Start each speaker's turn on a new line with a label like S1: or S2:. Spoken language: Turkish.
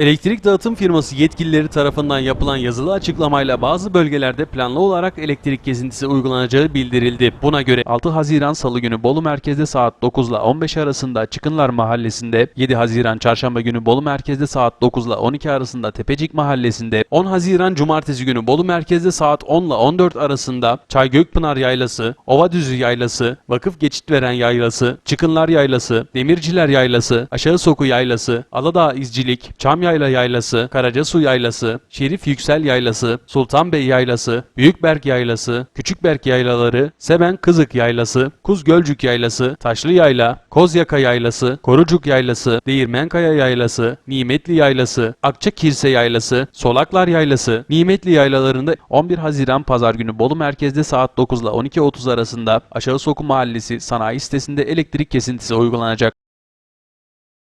S1: Elektrik dağıtım firması yetkilileri tarafından yapılan yazılı açıklamayla bazı bölgelerde planlı olarak elektrik kesintisi uygulanacağı bildirildi. Buna göre 6 Haziran Salı günü Bolu merkezde saat 9 ile 15 arasında Çıkınlar Mahallesi'nde, 7 Haziran Çarşamba günü Bolu merkezde saat 9 ile 12 arasında Tepecik Mahallesi'nde, 10 Haziran Cumartesi günü Bolu merkezde saat 10 ile 14 arasında Çay Gökpınar Yaylası, Ovadüzü Yaylası, Vakıf Geçit Veren Yaylası, Çıkınlar Yaylası, Demirciler Yaylası, Aşağı Soku Yaylası, Aladağ İzcilik, Çamyayla Yaylası, Karacasu Yaylası, Şerif Yüksel Yaylası, Sultanbey Yaylası, Büyükberk Yaylası, Küçükberk Yaylaları, Seben Kızık Yaylası, Kuz Gölcük Yaylası, Taşlı Yayla, Kozyaka Yaylası, Korucuk Yaylası, Değirmenkaya Yaylası, Nimetli Yaylası, Akçakirse Yaylası, Solaklar Yaylası, Nimetli Yaylalarında 11 Haziran Pazar günü Bolu merkezde saat 9 ile 12.30 arasında Aşağı Soku Mahallesi sanayi sitesinde elektrik kesintisi uygulanacak.